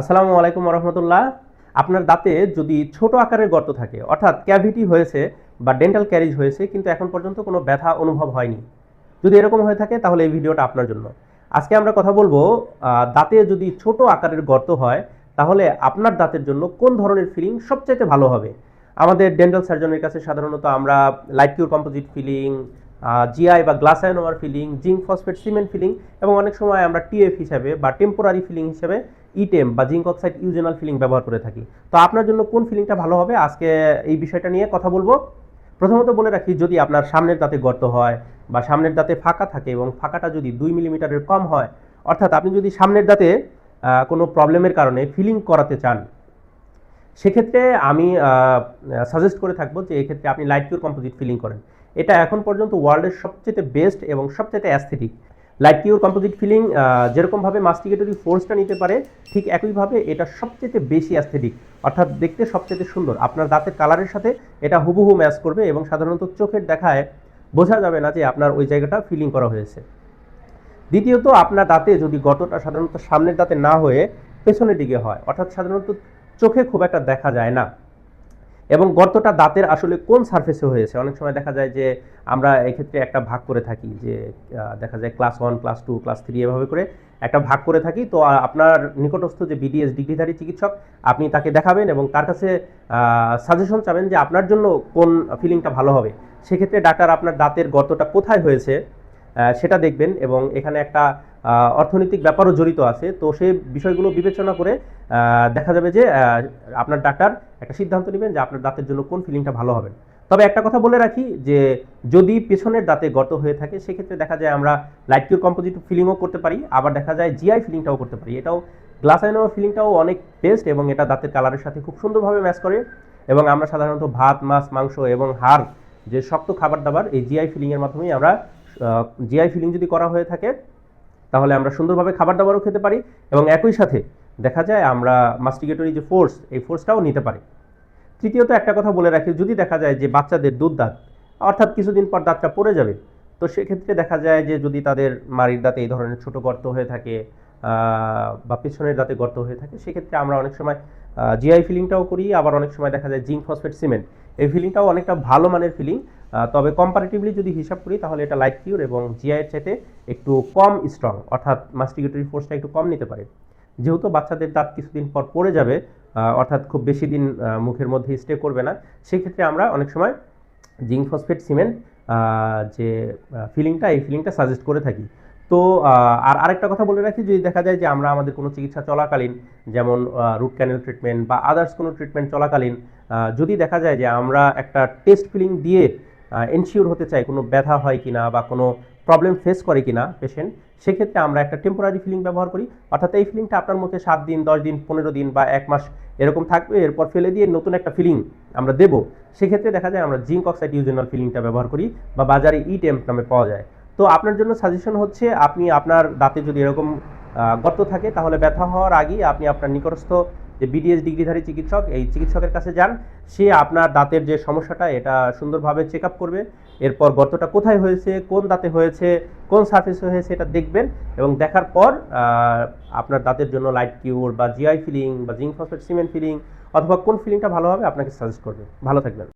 আসসালামু আলাইকুম রহমতুল্লাহ আপনার দাঁতে যদি ছোট আকারের গর্ত থাকে, অর্থাৎ ক্যাভিটি হয়েছে বা ডেন্টাল ক্যারিজ হয়েছে, কিন্তু এখন পর্যন্ত কোনো ব্যথা অনুভব হয়নি। যদি এরকম হয়ে থাকে, তাহলে এই ভিডিওটা আপনার জন্য। আজকে আমরা কথা বলব দাঁতে যদি ছোট আকারের গর্ত হয়, তাহলে আপনার দাঁতের জন্য কোন ধরনের ফিলিং সবচাইতে ভালো হবে? আমাদের ডেন্টাল সার্জনের কাছে সাধারণত আমরা light cure composite filling GI বা glass ionomer filling, zinc phosphate cement filling এবং অনেক সময় আমরা টিএফ হিসাবে বা টেম্পোরারি ফিলিং হিসাবে ইটেম বা জিঙ্ক অক্সাইড ইউজেনাল ফিলিং ব্যবহার করে থাকি। তো আপনার জন্য কোন ফিলিংটা ভালো হবে? আজকে এই বিষয়টা নিয়ে কথা বলব। প্রথমত বলে রাখি, যদি আপনার সামনের দাঁতে গর্ত হয় বা সামনের দাঁতে ফাঁকা থাকে এবং ফাঁকাটা যদি দুই মিলিমিটারের কম হয়, অর্থাৎ আপনি যদি সামনের দাঁতে কোনো প্রবলেমের কারণে ফিলিং করাতে চান, সেক্ষেত্রে আমি সাজেস্ট করে থাকব যে এক্ষেত্রে আপনি লাইট কিউর কম্পোজিট ফিলিং করেন। এটা এখন পর্যন্ত ওয়ার্ল্ডের সবচেয়ে বেস্ট এবং সবচেয়ে aesthetic light cure composite filling যেরকমভাবে মাস্টিগেটরি ফোর্সটা নিতে পারে, ঠিক একইভাবে এটা সবচেয়ে বেশি অ্যাস্থেটিক অর্থাৎ দেখতে সবচেয়ে সুন্দর। আপনার দাঁতের কালারের সাথে এটা হুবহু ম্যাচ করবে এবং সাধারণত চোখের দেখায় বোঝা যাবে না যে আপনার ওই জায়গাটা ফিলিং করা হয়েছে। দ্বিতীয়ত, আপনার দাঁতে যদি গতটা সাধারণত সামনের দাঁতে না হয়ে পেছনের দিকে হয়, অর্থাৎ সাধারণত চোখে খুব একটা দেখা যায় না। এবং গর্তটা দাঁতের আসলে কোন সারফেসে হয়েছে? অনেক সময় দেখা যায় যে আমরা এক্ষেত্রে একটা ভাগ করে থাকি, যে দেখা যায় class one class two class three এভাবে করে একটা ভাগ করে থাকি। তো আপনার নিকটস্থ যে বিডিএস ডিগ্রিধারী চিকিৎসক, আপনি তাকে দেখাবেন এবং তার কাছে সাজেশন চাবেন যে আপনার জন্য কোন ফিলিংটা ভালো হবে। সেক্ষেত্রে ডাক্তার আপনার দাঁতের গর্তটা কোথায় হয়েছে সেটা দেখবেন এবং এখানে একটা অর্থনৈতিক ব্যাপারও জড়িত আছে। তো সেই বিষয়গুলো বিবেচনা করে দেখা যাবে যে আপনার ডাক্তার একটা সিদ্ধান্ত নেবেন যে আপনার দাঁতের জন্য কোন ফিলিংটা ভালো হবে। তবে একটা কথা বলে রাখি যে, যদি পেছনের দাঁতে গর্ত হয়ে থাকে, সেক্ষেত্রে দেখা যায় আমরা লাইট কিউর কম্পোজিট ফিলিংও করতে পারি, আবার দেখা যায় জিআই ফিলিংটাও করতে পারি। এটাও গ্লাস আইনো ফিলিংটাও অনেক বেস্ট এবং এটা দাঁতের কালারের সাথে খুব সুন্দরভাবে ম্যাচ করে। এবং আমরা সাধারণত ভাত, মাছ, মাংস এবং হাড় যে শক্ত খাবার দাবার, এই জিআই ফিলিংয়ের মাধ্যমেই আমরা জিআই ফিলিং যদি করা হয়ে থাকে তাহলে আমরা সুন্দরভাবে খাবার দাবারও খেতে পারি এবং একই সাথে দেখা যায় আমরা মাস্টিগেটরি যে ফোর্স এই ফোর্সটাও নিতে পারি। তৃতীয়ত একটা কথা বলে রাখি, যদি দেখা যায় যে বাচ্চাদের দুধ দাঁত, অর্থাৎ কিছুদিন পর দাঁতটা পড়ে যাবে, তো সেক্ষেত্রে দেখা যায় যে যদি তাদের মাড়ির দাঁতে এই ধরনের ছোট গর্ত হয়ে থাকে বা পেছনের দাঁতে গর্ত হয়ে থাকে, সেক্ষেত্রে আমরা অনেক সময় জিআই ফিলিংটাও করি, আবার অনেক সময় দেখা যায় জিঙ্ক ফসফেট সিমেন্ট এই ফিলিংটাও অনেকটা ভালো মানের ফিলিং তবে কম্পারেটিভলি যদি হিসাব করি, তাহলে এটা লাইট কিউর এবং জিআইয়ের চাইতে একটু কম স্ট্রং অর্থাৎ মাস্টিগেটরি ফোর্সটা একটু কম নিতে পারে। যেহেতু বাচ্চাদের দাঁত কিছুদিন পর পড়ে যাবে অর্থাৎ খুব বেশি দিন মুখের মধ্যে স্টে করবে না, সেক্ষেত্রে আমরা অনেক সময় জিঙ্ক ফসফেট সিমেন্ট যে ফিলিংটা এই ফিলিংটা সাজেস্ট করে থাকি। তো আর আরেকটা কথা বলে রাখি, যদি দেখা যায় যে আমরা আমাদের কোনো চিকিৎসা চলাকালীন, যেমন রুট ক্যানেল ট্রিটমেন্ট বা আদার্স কোনো ট্রিটমেন্ট চলাকালীন যদি দেখা যায় যে আমরা একটা টেস্ট ফিলিং দিয়ে এনশিওর হতে চাই, কোনো ব্যথা হয় কিনা বা কোনো প্রবলেম ফেস করে কিনা পেশেন্ট সেক্ষেত্রে আমরা একটা টেম্পোরারি ফিলিং ব্যবহার করি। অর্থাৎ এই ফিলিংটা আপনার মুখে সাত দিন, দশ দিন, পনেরো দিন বা এক মাস এরকম থাকবে, এরপর ফেলে দিয়ে নতুন একটা ফিলিং আমরা দেবো। সেক্ষেত্রে দেখা যায় আমরা জিঙ্ক অক্সাইড ইউজেনাল ফিলিংটা ব্যবহার করি বা বাজারে ই টেম্প নামে পাওয়া যায়। তো আপনার জন্য সাজেশন হচ্ছে, আপনি আপনার দাঁতে যদি এরকম গর্ত থাকে, তাহলে ব্যথা হওয়ার আগেই আপনি আপনার নিকটস্থ যে বিডিএস ডিগ্রিধারী চিকিৎসক, এই চিকিৎসকের কাছে যান। সে আপনার দাঁতের যে সমস্যাটা, এটা সুন্দরভাবে চেক আপ করবে। এরপর গর্তটা কোথায় হয়েছে, কোন দাঁতে হয়েছে, কোন সার্ফেস হয়েছে এটা দেখবেন। এবং দেখার পর আপনার দাঁতের জন্য লাইট কিউর বা জিআই ফিলিং বা জিঙ্ক ফসফেট সিমেন্ট ফিলিং অথবা কোন ফিলিংটা ভালো হবে, আপনাকে সাজেস্ট করবে। ভালো থাকবেন।